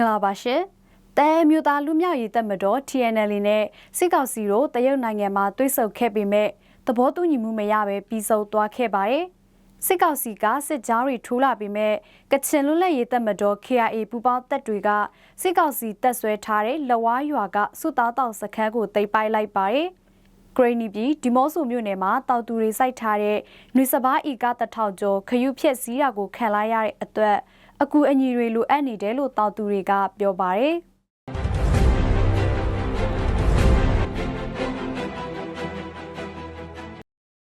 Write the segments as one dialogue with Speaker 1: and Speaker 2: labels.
Speaker 1: မင်္ဂလာပါရှင်။တဲမျိုးသားလူမျိုးရေးတပ်မတော် TNL နဲ့စစ်ကောင်စီတို့တရုတ်နိုင်ငံမှာတွိတ်ဆုပ်ခဲ့ပေမဲ့သဘောတူညီမှုမရဘဲပြီးဆုံးသွားခဲ့ပါတယ်။စစ်ကောင်စီကစစ်ကြောင်းတွေထိုးလာပေမဲ့ကချင်လွတ်လပ်ရေးတပ်မတော် KIA ပူးပေါင်းတပ်တွေကစစ်ကောင်စီတပ်ဆွဲထားတဲ့လဝါရွာကစုသားတောက်စခန်းကိုတိတ်ပိုက်လိုက်ပါတယ်။ဂရိနီပြည်ဒီမော့ဆိုမြို့နယ်မှာတောက်သူတွေစိုက်ထားတဲ့နွေစပားဤကတထောက်ကျော်ခရုဖြက်စီးတာကိုခံလိုက်ရတဲ့အတွက် အကူအညီတွေလိုအပ်နေတယ်လို့တောက်သူတွေကပြောပါတယ်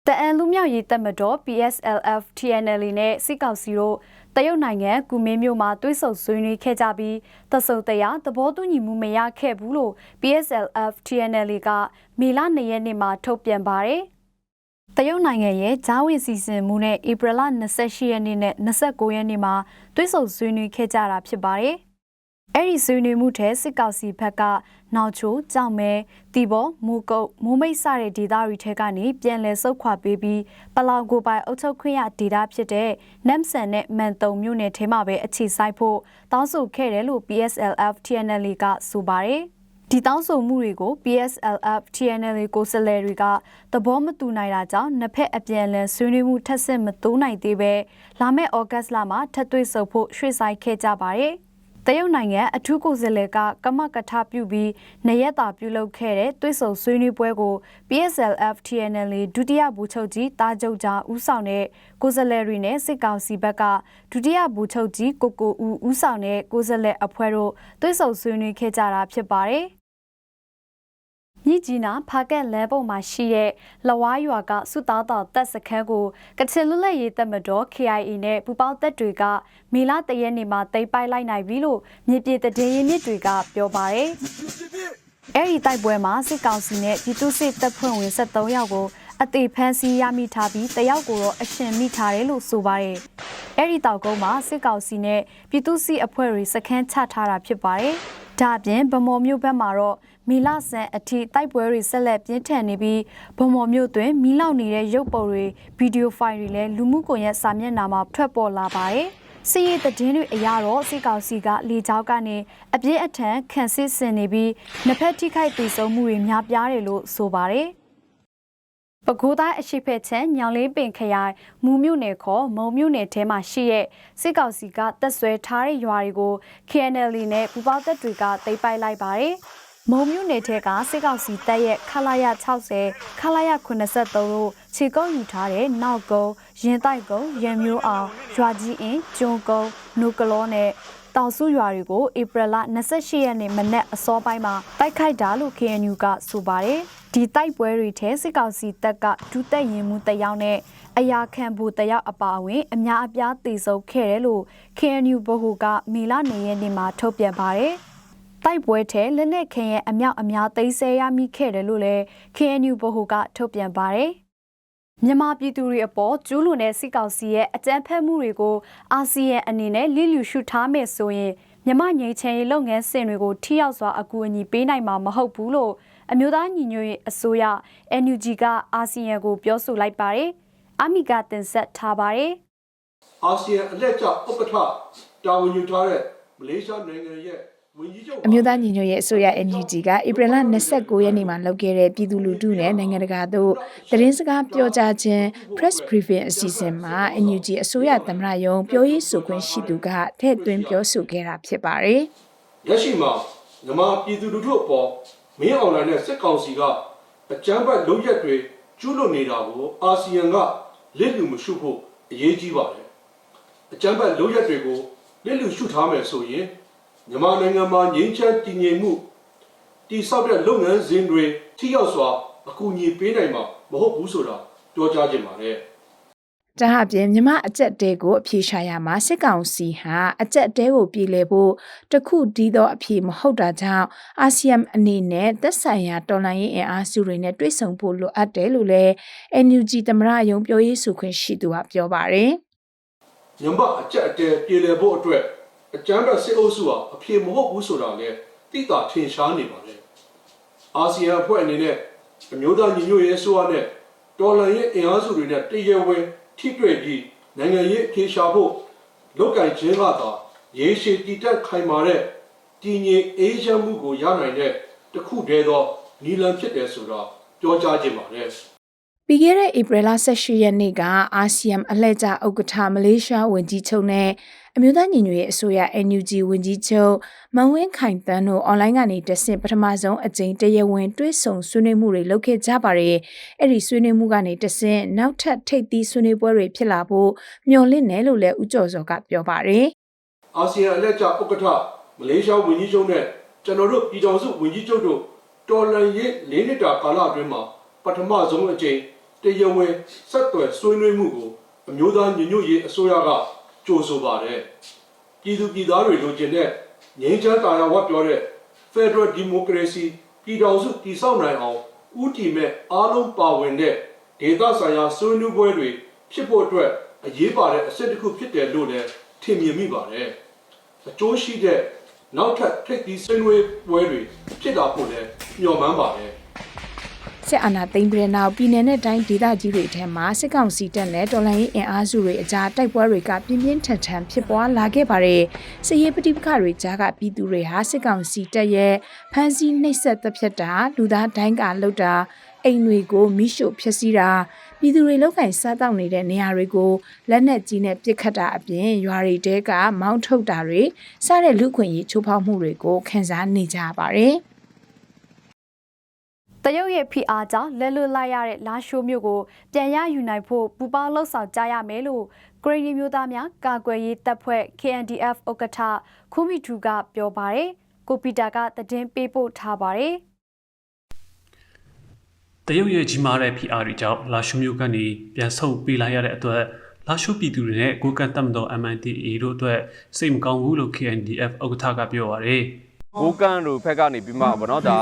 Speaker 1: တအန်လူမျိုးရေးတပ်မတော် PSLF TNL နဲ့စစ်ကောင်စီတို့တရုတ်နိုင်ငံကူမင်းမြို့မှာတွိတ်ဆုံဆွေးနွေးခဲ့ကြပြီးတဆုံတရာသဘောတူညီမှုမရခဲ့ဘူးလို့ PSLF TNL ကမေလ2ရက်နေ့မှာထုတ်ပြန်ပါတယ် တရုတ်နိုင်ငံရဲ့ဂျားဝင်စီစဉ်မှုနဲ့ဧပြီလ28ရက်နေ့နဲ့29ရက်နေ့မှာတွိတ်ဆုံဆွေးနွေးခဲ့ကြတာဖြစ်ပါတယ်။အဲ့ဒီဆွေးနွေးမှုထဲစစ်ကောင်စီဘက်ကနောက်ချိုးကြောင်မဲတီဘောမူကုတ်မိုးမိတ်စတဲ့ဒေသတွေထဲကနေပြန်လည်ဆုတ်ခွာပေးပြီးပလောက်ကိုပိုင်အုပ်ချုပ်ခွင့်ရဒေသဖြစ်တဲ့နမ်ဆန်နဲ့မန်တုံမြို့နယ်ထဲမှာပဲအခြေစိုက်ဖို့တောင်းဆိုခဲ့တယ်လို့ PSLF TNL ကဆိုပါတယ် ဒီတောင်းဆိုမှုတွေကို PSLF TNL ကိုစလဲတွေကသဘောမတူနိုင်တာကြောင့်နှစ်ဖက်အပြန်အလှန်ဆွေးနွေးမှုထပ်ဆင့်မတိုးနိုင်သေးပဲလာမယ့်ဩဂတ်လမှာထပ်တွေ့ဆုံဖို့ရွှေ့ဆိုင်းခဲ့ကြပါတယ်။တရုတ်နိုင်ငံအထူးကိုယ်စားလှယ်ကကမကထပြုပြီးနရက်တာပြုလုပ်ခဲ့တဲ့တွဲဆုံဆွေးနွေးပွဲကို PSLF TNL ဒုတိယဗိုလ်ချုပ်ကြီးတာကြုတ်ကြားဦးဆောင်တဲ့ကိုယ်စားလှယ်တွေနဲ့စစ်ကောင်စီဘက်ကဒုတိယဗိုလ်ချုပ်ကြီးကိုကိုဦးဦးဆောင်တဲ့ကိုယ်စားလှယ်အဖွဲ့တို့တွဲဆုံဆွေးနွေးခဲ့ကြတာဖြစ်ပါတယ်။ မြစ်ကြီးနာဖာကက်လဲပုံမှာရှိတဲ့လဝါရွာကစုသားတော်တပ်စခန်းကိုကချင်လွတ်လပ်ရေးတပ်မတော် KIA နဲ့ပူပေါင်းတပ်တွေကမေလတရက်နေ့မှာတိတ်ပိုက်လိုက်နိုင်ပြီလို့မြေပြည်တည်ရင်မြစ်တွေကပြောပါတယ်။အဲ့ဒီတိုက်ပွဲမှာစစ်ကောင်စီနဲ့ပြည်သူ့စစ်တပ်ဖွဲ့ဝင်73ယောက်ကိုအသေးဖမ်းဆီးရမိထားပြီးတယောက်ကိုတော့အရှင်မိထားတယ်လို့ဆိုပါတယ်။အဲ့ဒီတောက်ကုန်းမှာစစ်ကောင်စီနဲ့ပြည်သူ့စစ်အဖွဲ့တွေစခန်းချထားတာဖြစ်ပါတယ်။ဒါအပြင်ဗမော်မြို့ဘက်မှာတော့ မီလဆန်အထိတိုက်ပွဲတွေဆက်လက်ပြင်းထန်နေပြီးဗမော်မြို့တွင်မီးလောင်နေတဲ့ရုပ်ပုံတွေဗီဒီယိုဖိုင်တွေလည်းလူမှုကွန်ရက်စာမျက်နှာမှာထွက်ပေါ်လာပါတယ်။စီရီသတင်းတွေအရတော့စီကောင်စီကလေကြောင်းကနေအပြည့်အထန်ခံစစ်ဆင်နေပြီးနှစ်ဖက်ထိခိုက်ဒေဆုံးမှုတွေများပြားတယ်လို့ဆိုပါတယ်။ပဲခူးတိုင်းအရှိဖက်ချန်ညောင်လေးပင်ခရိုင်မူမြို့နယ်ခေါ်မုံမြို့နယ်ထဲမှာရှိတဲ့စစ်ကောင်စီကတက်ဆွဲထားတဲ့ရွာတွေကို KNL နဲ့ပူပေါင်းတပ်တွေကသိမ်းပိုက်လိုက်ပါတယ်။ မုံမြို့နယ်ထဲကစစ်ကောင်စီတပ်ရဲ့ခလာရ60ခလာရ83တို့ခြေကုပ်ယူထားတဲ့နောက်ကုန်းရင်တိုက်ကုန်းရံမျိုးအောင်ရွာကြီးအင်းကျွန်းကုန်းနုကလောနဲ့တောင်စုရွာတွေကိုဧပြီလ28ရက်နေ့မနက်အစောပိုင်းမှာတိုက်ခိုက်တာလို့ KNU ကဆိုပါတယ်ဒီတိုက်ပွဲတွေထဲစစ်ကောင်စီတပ်ကဒုတက်ရင်မှုတယောက်နဲ့အရာခံဘူတယောက်အပါအဝင် အများအပြားတေဆုံးခဲ့တယ်လို့ KNU ဗဟိုကမေလနေရက်နေ့မှာထုတ်ပြန်ပါတယ်။ တိုက်ပွဲထဲလက်နက်ခဲရဲ့အမြောက်အများသိမ်းဆည်းရမိခဲ့တယ်လို့လည်း KNU ဗဟိုကထုတ်ပြန်ပါတယ်။မြန်မာပြည်သူတွေအပေါ်ကျူးလွန်တဲ့စစ်ကောင်စီရဲ့အကြမ်းဖက်မှုတွေကိုအာဆီယံအနေနဲ့လိလူရှုထားမယ်ဆိုရင်မြမငြိမ်းချမ်းရေးလုပ်ငန်းစဉ်တွေကိုထိရောက်စွာအကူအညီပေးနိုင်မှာမဟုတ်ဘူးလို့အမျိုးသားညီညွတ်ရေးအစိုးရ NUG ကအာဆီယံကိုပြောဆိုလိုက်ပါတယ်။အမိကတင်ဆက်ထားပါတယ်။
Speaker 2: အာဆီယံအလက်ကျဥက္ကဋ္ဌတာဝန်ယူထားတဲ့မလေးရှားနိုင်ငံရဲ့ဝန်ကြီးချုပ်
Speaker 3: အမျိုးသားညီညွတ်ရေးအစိုးရ NUG ကဧပြီလ29ရက်နေ့မှာလုပ်ခဲ့တဲ့ပြည်သူလူထုနဲ့နိုင်ငံတကာတို့သတင်းစကားပြောကြားခြင်း press briefing အစီအစဉ်မှာ NUG အစိုးရသမ္မတရုံးပြောရေးဆိုခွင့်ရှိသူကထည့်သွင်းပြောဆိုခဲ့တာဖြစ်ပါတယ်။
Speaker 2: လက်ရှိမှာမြန်မာပြည်သူလူထုအပေါ်မင်းအောင်လှိုင်နဲ့စစ်ကောင်စီကအကြမ်းဖက်လုပ်ရက်တွေကျူးလွန်နေတာကိုအာဆီယံကလစ်လူမရှုဖို့အရေးကြီးပါတယ်အကြမ်းဖက်လုပ်ရက်တွေကိုလစ်လူရှုထားမယ်ဆိုရင် မြန်မာနိုင်ငံမှာငြိမ်းချမ်းတည်ငြိမ်မှုတည်ဆောက်တဲ့လုပ်ငန်းစဉ်တွေထိရောက်စွာအကူအညီပေးနိုင်မှာမဟုတ်ဘူးဆိုတာပြောကြားခြင်းပါတယ်။
Speaker 3: ဒါအပြင်မြမအကြက်တဲကိုအပြေရှာရမှာစစ်ကောင်စီဟာအကြက်တဲကိုပြည်လဲဖို့တခုတီးသောအပြေမဟုတ်တာကြောင့်အာဆီယံအနေနဲ့သက်ဆိုင်ရာတော်လှန်ရေးအင်အားစုတွေနဲ့တွဲဆုံဖို့လိုအပ်တယ်လို့လည်း NUG သမရယုံပြောရေးဆိုခွင့်ရှိသူကပြောပါတယ်။
Speaker 2: မြန်မာအကြက်တဲပြည်လဲဖို့အတွက် အကြမ်းဖက်စစ်အုပ်စုဟာအပြေမဟုတ်ဘူးဆိုတာလည်းသိတာထင်ရှားနေပါလေအာဆီယံအဖွဲ့အနေနဲ့အမျိုးသားညီညွတ်ရေးအစိုးရနဲ့တော်လှန်ရေးအင်အားစုတွေနဲ့တည်ရဝဲထိတွေ့ပြီးနိုင်ငံရေးအဖြေရှာဖို့လုတ်ကင်ခြင်းကသာရေရှည်တည်တက်ခိုင်မာတဲ့တည်ငြိမ်အေးချမ်းမှုကိုရနိုင်တဲ့တစ်ခုတည်းသောနီလန်ဖြစ်တယ်ဆိုတာပြောကြားခြင်းပါတယ်
Speaker 3: ပြီးခဲ့တဲ့ဧပြီလ18ရက်နေ့ကအာဆီယံအလှည့်ကျဥက္ကဋ္ဌမလေးရှားဝန်ကြီးချုပ်နဲ့အမျိုးသားညီညွတ်ရေးအစိုးရ NUG ဝန်ကြီးချုပ်မန်ဝင်းခိုင်တန်းတို့အွန်လိုင်းကနေတဆင့်ပထမဆုံးအကြိမ်တရားဝင်တွေ့ဆုံဆွေးနွေးမှုတွေလုပ်ခဲ့ကြပါတယ်။အဲ့ဒီဆွေးနွေးမှုကနေတဆင့်နောက်ထပ်ထိပ်သီးဆွေးနွေးပွဲတွေဖြစ်လာဖို့မျှော်လင့်တယ်လို့လည်းဦးကျော်စောကပြောပါတယ်။
Speaker 2: အာဆီယံအလှည့်ကျဥက္ကဋ္ဌမလေးရှားဝန်ကြီးချုပ်နဲ့ကျွန်တော်တို့ပြည်ထောင်စုဝန်ကြီးချုပ်တို့တော်လှန်ရေး၄နှစ်တာကာလအတွင်းမှာ ပထမဆုံးအကြိမ်တရားဝင်ဆက်သွယ်ဆွေးနွေးမှုကိုအမျိုးသားညီညွတ်ရေးအစိုးရကကြိုဆိုပါတယ်။ပြည်သူပြည်သားတွေလိုချင်တဲ့ငြိမ်းချမ်းသာယာဝပြောတဲ့ Federal Democracy ပြည်ထောင်စုတည်ဆောက်နိုင်အောင်ဥတီမဲ့အားလုံးပါဝင်တဲ့ဒေသဆိုင်ရာဆွေးနွေးပွဲတွေဖြစ်ဖို့အတွက်အရေးပါတဲ့အဆင့်တစ်ခုဖြစ်တယ်လို့လည်းထင်မြင်မိပါတယ်။အကျိုးရှိတဲ့နောက်ထပ်ထိပ်သီးဆွေးနွေးပွဲတွေဖြစ်လာဖို့လည်းမျှော်မှန်းပါတယ်
Speaker 3: စစ်အာဏာသိမ်းပြီးတဲ့နောက်ပြည်내နဲ့တိုင်းဒေသကြီးတွေထဲမှာစစ်ကောင်စီတပ်နဲ့တော်လှန်ရေးအင်အားစုတွေအကြားတိုက်ပွဲတွေကပြင်းပြင်းထန်ထန်ဖြစ်ပွားလာခဲ့ပါတယ်။စစ်ရေးပဋိပက္ခတွေကြားကပြည်သူတွေဟာစစ်ကောင်စီတပ်ရဲ့ဖမ်းဆီးနှိပ်စက်တပ်ဖြတ်တာလူသားဒိုင်းကလှုပ်တာအိမ်တွေကိုမိရှို့ဖျက်ဆီးတာပြည်သူတွေလောက်ကင်စားတောက်နေတဲ့နေရာတွေကိုလက်နက်ကြီးနဲ့ပစ်ခတ်တာအပြင်ရွာတွေတဲကမောင်းထုတ်တာတွေစတဲ့လူခွင့်ရေးချိုးဖောက်မှုတွေကိုခန်းစားနေကြပါတယ်။
Speaker 1: တရုတ်ရဲ့ဖိအားကြောင့်လက်လွတ်လိုက်ရတဲ့လာရှိုးမြို့ကိုပြန်ရယူနိုင်ဖို့ပူပေါင်းလှုပ်ဆောင်ကြရမယ်လို့ဂရင်းမျိုးသားများကာကွယ်ရေးတပ်ဖွဲ့ KNDF ဥက္ကဋ္ဌခူမီထူကပြောပါတယ်။ကိုပီတာကသတင်းပေးပို့ထားပါတယ်။
Speaker 4: တရုတ်ရဲ့ကြီးမားတဲ့ဖိအားတွေကြောင့်လာရှုမျိုးကနေပြန်ဆုတ်ပေးလိုက်ရတဲ့အတွက်လာရှုပြည်သူတွေနဲ့ကိုကန့်တက်မတော် MNDAA တို့အတွက်စိတ်မကောင်းဘူးလို့ KNDF ဥက္ကဋ္ဌကပြောပါရယ်
Speaker 5: ကိုကန့်တို့ဖက်ကနေပြီးမှဗောနော်ဒါ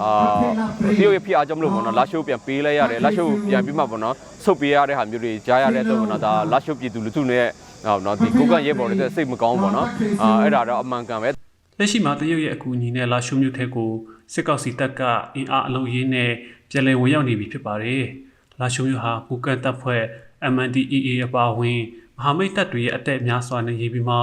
Speaker 5: အာတရုတ်ရဲ့ဖိအားကြောင့်မလို့ဗောနော်လာရှိုးပြန်ပေးလိုက်ရတယ်လာရှိုးပြန်ပြီးမှဗောနော်ဆုတ်ပေးရတဲ့ဟာမျိုးတွေကြားရတဲ့တော့ဗောနော်ဒါလာရှိုးပြည်သူလူထုနဲ့ဟောနော်ဒီကိုကန့်ရဲဘော်တွေစိတ်မကောင်းဗောနော်အာအဲ့ဒါတော့အမှန်ကန်ပဲ
Speaker 4: လက်ရှိမှာတရုတ်ရဲ့အကူအညီနဲ့လာရှုမျိုးထဲကိုစစ်ကောက်စီတပ်ကအင်အားအလုံးရင်းနဲ့ပြည်လည်ဝင်ရောက်နေပြီဖြစ်ပါတယ်။လာရှုမျိုးဟာပူကန်တပ်ဖွဲ့ MNDAA အပါအဝင်မဟာမိတ်တပ်တွေရဲ့အတက်အများစွာနဲ့ရေးပြီးမှ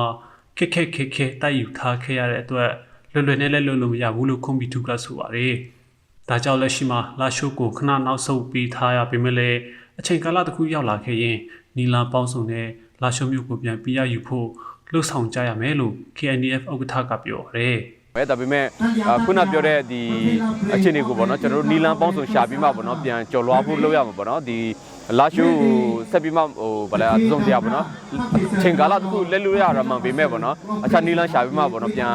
Speaker 4: ခက်ခက်ခက်ခဲတိုက်ယူထားခဲ့ရတဲ့အတွက် လွယ်လွယ်နဲ့လည်းလွယ်လို့မရဘူးလို့ခွန်ဘီတူကဆိုပါတယ်။ဒါကြောင့်လက်ရှိမှာလာရှုကိုခဏနောက်ဆုတ်ပေးထားရပေမဲ့လည်းအချိန်ကာလတစ်ခုရောက်လာခဲ့ရင်နီလာပေါင်းစုံနဲ့လာရှုမျိုးကိုပြန်ပြရယူဖို့လှုပ်ဆောင်ကြရမယ်လို့ KNDF ဥက္ကဋ္ဌကပြောပါတယ်။
Speaker 5: ပဲဒါပေမဲ့အာခုနပြောတဲ့ဒီအခြေအနေကိုပေါ့နော်ကျွန်တော်တို့နီလန်ပေါင်းစုံရှာပြီးမှပေါ့နော်ပြန်ကြော်လွားဖို့လုပ်ရမှာပေါ့နော်ဒီ လာရှိုးဆက်ပြီးမှဟိုဗလာသုံးတရားပေါ့နော်ချိန်ကာလတစ်ခုလက်လို့ရတာမှန်ပေမဲ့ပေါ့နော်အခြားနီလန်ရှာပြီးမှပေါ့နော်ပြန်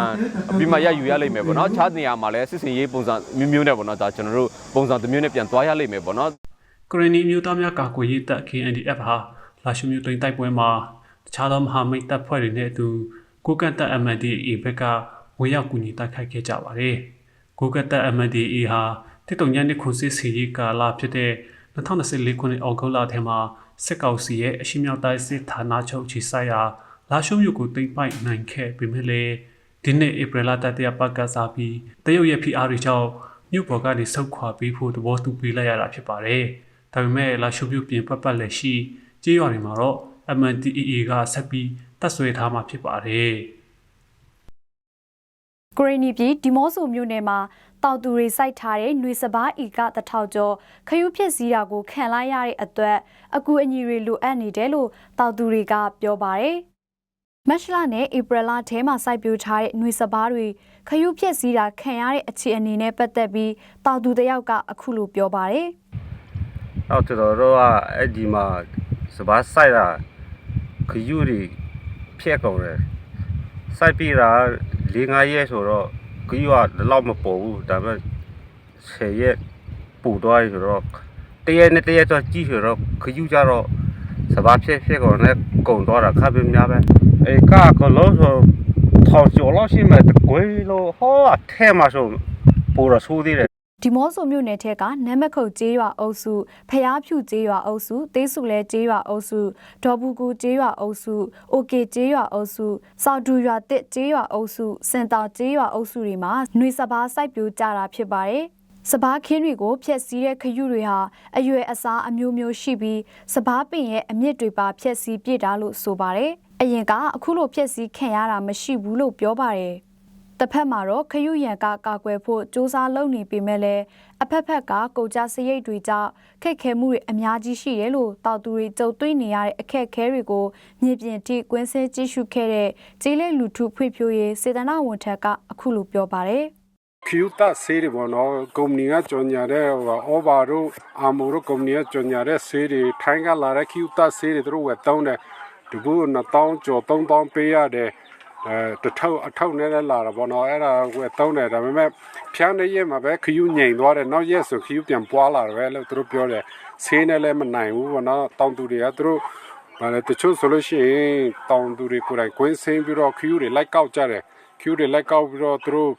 Speaker 5: ပြီးမှရယူရလိမ့်မယ်ပေါ့နော်ခြားနေရာမှာလည်းစစ်စင်ရေးပုံစံမျိုးမျိုးနဲ့ပေါ့နော်ဒါကျွန်တော်တို့ပုံစံတစ်မျိုးနဲ့ပြန်သွားရလိမ့်မယ်ပေါ့နော်
Speaker 4: ကရနီမျိုးသားများကာကွယ်ရေးတပ် KNDF ဟာလာရှုမျိုးတိန်တိုက်ပွဲမှာတခြားသောမဟာမိတ်တပ်ဖွဲ့တွေနဲ့အတူကိုကန့်တပ် MNDAA ဘက်ကဝင်ရောက်ကူညီတိုက်ခိုက်ခဲ့ကြပါတယ်။ကိုကန့်တပ် MNDAA ဟာတစ်တုံညနေခွန်စစ်စီရေးကာလဖြစ်တဲ့ 2024ခုနှစ်အောက်တိုဘာလထဲမှာစစ်ကောင်စီရဲ့အရှိမြောက်တိုင်းစစ်ဌာနချုပ်ခြေဆိုင်ရာလာရှုမျိုးကိုတိမ့်ပိုက်နိုင်ခဲ့ပေမဲ့လည်းဒီနှစ်ဧပြီလတတိယပတ်ကစားပြီးတရုတ်ရဲ့ဖိအားတွေကြောင့်မြို့ပေါ်ကနေဆုတ်ခွာပြီးဖို့သဘောတူပေးလိုက်ရတာဖြစ်ပါတယ်။ဒါပေမဲ့လာရှုမျိုးပြင်ပတ်ပတ်လည်းရှိကြေးရွာတွေမှာတော့ MNDAA ကဆက်ပြီးတပ်ဆွဲထားမှာဖြစ်ပါတယ်။
Speaker 1: ဂရနီပြည်ဒီမော့ဆိုမြို့နယ်မှာတောက်သူတွေစိုက်ထားတဲ့ຫນွေစပားဤကတထောက်ကျော်ခရုဖြစ်စည်းတာကိုခံလိုက်ရတဲ့အတွက်အကူအညီတွေလိုအပ်နေတယ်လို့တောက်သူတွေကပြောပါတယ်။မက်ရှလာနဲ့ဧပြီလထဲမှာစိုက်ပျိုးထားတဲ့ຫນွေစပားတွေခရုဖြစ်စည်းတာခံရတဲ့အခြေအနေနဲ့ပတ်သက်ပြီးတောက်သူတယောက်ကအခုလိုပြောပါတယ်
Speaker 6: တော့ကျွန်တော်တို့ကအဲ့ဒီမှာစပားဆိုင်တာခယူတွေဖြက်ကုန်တယ်စိုက်ပြီးတာ ၄၅ရက်ဆိုတော့ခယူကတော့မပေါ်ဘူးဒါပေမဲ့10ရက်ပူသွားပြီဆိုတော့တရက်နဲ့တရက်တော့ကြည့်ဆိုတော့ခယူကြတော့စပားဖြက်ဖြက်ကုန်နဲ့ကုန်သွားတာခပ်ပြများပဲအေကကလို့ဆိုထောင်ကျော်လို့ရှိမှတကွေးလို့ဟောအထဲမှာဆိုပူရဆိုးသေးတယ်
Speaker 1: ဒီမော့ဆိုမြို့နယ်ထက်ကနမ်းမခုတ်ကျေးရွာအုပ်စုဖျားဖြူကျေးရွာအုပ်စုသေးစုလဲကျေးရွာအုပ်စုဒေါ်ဘူးကူကျေးရွာအုပ်စုအိုကေကျေးရွာအုပ်စုစောက်ဒူရွာတစ်ကျေးရွာအုပ်စုစင်တောင်ကျေးရွာအုပ်စုတွေမှာຫນွေစပားစိုက်ပျိုးကြတာဖြစ်ပါတယ်စပားခင်းတွေကိုဖျက်ဆီးတဲ့ခရုတွေဟာအရွယ်အစားအမျိုးမျိုးရှိပြီးစပားပင်ရဲ့အမြင့်တွေပါဖျက်ဆီးပြစ်တာလို့ဆိုပါတယ်။အရင်ကအခုလိုဖျက်ဆီးခံရတာမရှိဘူးလို့ပြောပါတယ်။ တစ်ဖက်မှာတော့ခရုရန်ကကာကွယ်ဖို့စ조사လုပ်နေပေမဲ့လည်းအဖက်ဖက်ကကုန်ကြစရိတ်တွေကြောင့်ခက်ခဲမှုတွေအများကြီးရှိတယ်လို့တောက်သူတွေကြုံတွေ့နေရတဲ့အခက်အခဲတွေကိုမြေပြင်ထိကွင်းဆဲကြည့်ရှုခဲ့တဲ့ကျေးလက်လူထုဖွံ့ဖြိုးရေးစေတနာဝန်ထက်ကအခုလိုပြောပါတယ်
Speaker 7: ခ ्यू တာဆေးတွေပေါ့နော်ကုမ္ပဏီကကြော်ညာတဲ့ဟိုအော်ဘာတို့အာမိုတို့ကုမ္ပဏီကကြော်ညာတဲ့ဆေးတွေထိုင်းကလာတဲ့ခ ्यू တာဆေးတွေသူတို့ဝယ်တောင်းတယ်ဒီဘူး1000ကျော်3000ပေးရတယ် အဲတထောက်အထောက်နဲ့လည်းလာတာပေါ့နော်အဲ့ဒါကိုသုံးတယ်ဒါပေမဲ့ဖြန်းတဲ့ရက်မှာပဲခယူးငိန်သွားတယ်နောက်ရက်ဆိုခယူးပြန်ပွားလာတယ်ပဲလို့သူတို့ပြောတယ်ဆေးနဲ့လည်းမနိုင်ဘူးပေါ့နော်တောင်သူတွေကသူတို့ဘာလဲတချို့ဆိုလို့ရှိရင်တောင်သူတွေကိုယ်တိုင်ကွင်းဆင်းပြီးတော့ခယူးတွေလိုက်ကောက်ကြတယ်ခယူးတွေလိုက်ကောက်ပြီးတော့သူတို့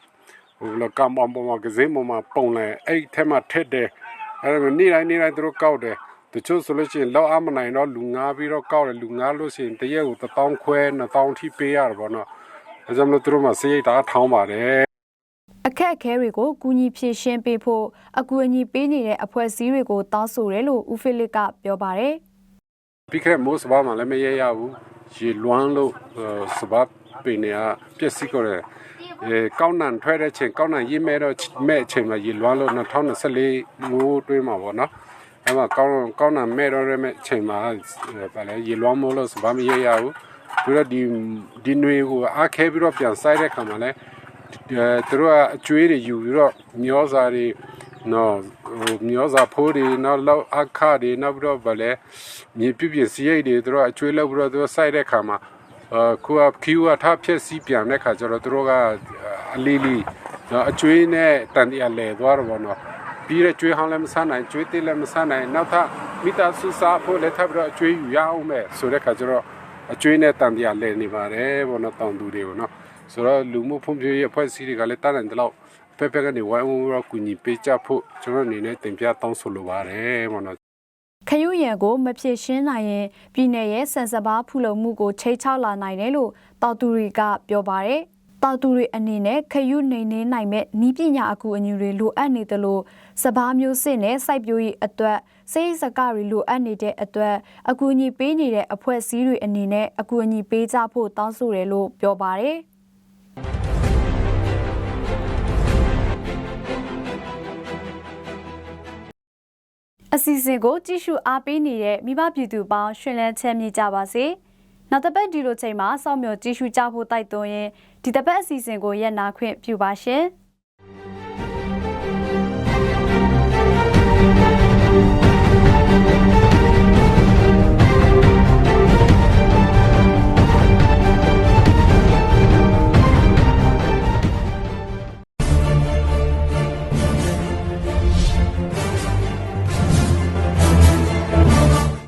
Speaker 7: ဟိုလကမ်ပေါ်မှာကစင်းပေါ်မှာပုံလဲအဲ့ထဲမှာထက်တယ်အဲ့ဒါနေ့တိုင်းနေ့တိုင်းသူတို့ကောက်တယ် တချို့ဆိုလို့ရှိရင်လောက်အမနိုင်တော့လူငားပြီးတော့ကောက်တယ်လူငားလို့ရှိရင်တရက်ကို1000ခွဲ2000ထိပေးရတယ်ပေါ့နော်အဲကြောင့်မလို့သူတို့မှစရိတ်တာထောင်းပါတယ်
Speaker 1: အခက်အခဲတွေကိုကူညီဖြည့်ရှင်းပေးဖို့အကူအညီပေးနေတဲ့အဖွဲ့အစည်းတွေကိုတောင်းဆိုတယ်လို့ဦးဖိလစ်ကပြောပါတယ်
Speaker 7: ပြီးခဲ့တဲ့မိုးစဘာမှလည်းမရရဘူးရေလွမ်းလို့စဘာပင်နေကပြက်စီးကြတယ်အဲကောင်းနံထွက်တဲ့ချိန်ကောင်းနံရေးမဲ့တော့မဲ့ချိန်မှာရေလွမ်းလို့2024ငိုးတွင်းမှာပေါ့နော် အဲ့မှာကောင်းကောင်းနံမဲ့တော့တဲ့မဲ့ချိန်မှာဗာလဲရေလွမ်းမို့လို့စဘာမရရဘူးပြီးတော့ဒီဒီຫນွေကိုအားခဲပြီးတော့ပြန်ဆိုင်တဲ့ခါမှာလဲအဲသူတို့ကအကျွေးတွေယူပြီးတော့မျောစာတွေနော်ဟိုမျောစာဖိုးတွေနောက်လောက်အခါတွေနောက်ပြီးတော့ဗာလဲမြေပြပြစရိတ်တွေသူတို့အကျွေးလောက်ပြီးတော့သူတို့ဆိုင်တဲ့ခါမှာအခုက Q ကထားဖြက်စီးပြန်တဲ့ခါကျတော့သူတို့ကအလီလီနော်အကျွေးနဲ့တန်တရားလဲသွားတော့ဗောနော် ပြီးတဲ့ကျွေးဟောင်းလည်းမဆနိုင်ကျွေးသေးလည်းမဆနိုင်နောက်ထပ်မိသားစုစားဖို့လည်းထပ်ပြီးတော့အကျွေးယူရအောင်မဲ့ဆိုတဲ့ခါကျတော့အကျွေးနဲ့တန်တရားလဲနေပါတယ်ဗောနော်တောင်သူတွေကိုနော်ဆိုတော့လူမှုဖွံ့ဖြိုးရေးအဖွဲ့အစည်းတွေကလည်းတားနိုင်တဲ့လောက်ဖက်ဖက်ကနေဝိုင်းဝန်းတော့ကူညီပေးကြဖို့ကျွန်တော်အနေနဲ့တင်ပြတောင်းဆိုလိုပါတယ်ဗောနော်
Speaker 1: ခရုရန်ကိုမဖြစ်ရှင်းနိုင်ရင်ပြည်내ရဲ့စံစဘာဖူလုံမှုကိုချိတ်ချောက်လာနိုင်တယ်လို့တောက်သူတွေကပြောပါတယ်။ တောက်သူတွေအနေနဲ့ခရုနေနေနိုင်မဲ့နီးပညာအကူအညီတွေလိုအပ်နေတယ်လို့စဘာမျိုးစစ်နဲ့စိုက်ပျိုးရေးအတွက်စိတ်စကတွေလိုအပ်နေတဲ့အတွက်အကူအညီပေးနေတဲ့အဖွဲ့အစည်းတွေအနေနဲ့အကူအညီပေးကြဖို့တောင်းဆိုတယ်လို့ပြောပါတယ်။အစီအစဉ်ကိုကြည့်ရှုအားပေးနေတဲ့မိဘပြည်သူပေါင်းရှင်လန်းချမ်းမြေ့ကြပါစေ။ နောက်တစ်ပတ်ဒီလိုချိန်မှာစောင့်မျှော်ကြည့်ရှုကြဖို့တိုက်တွန်းရင်ဒီတစ်ပတ်အစီအစဉ်ကိုရက်နာခွင့်ပြုပါရှင်။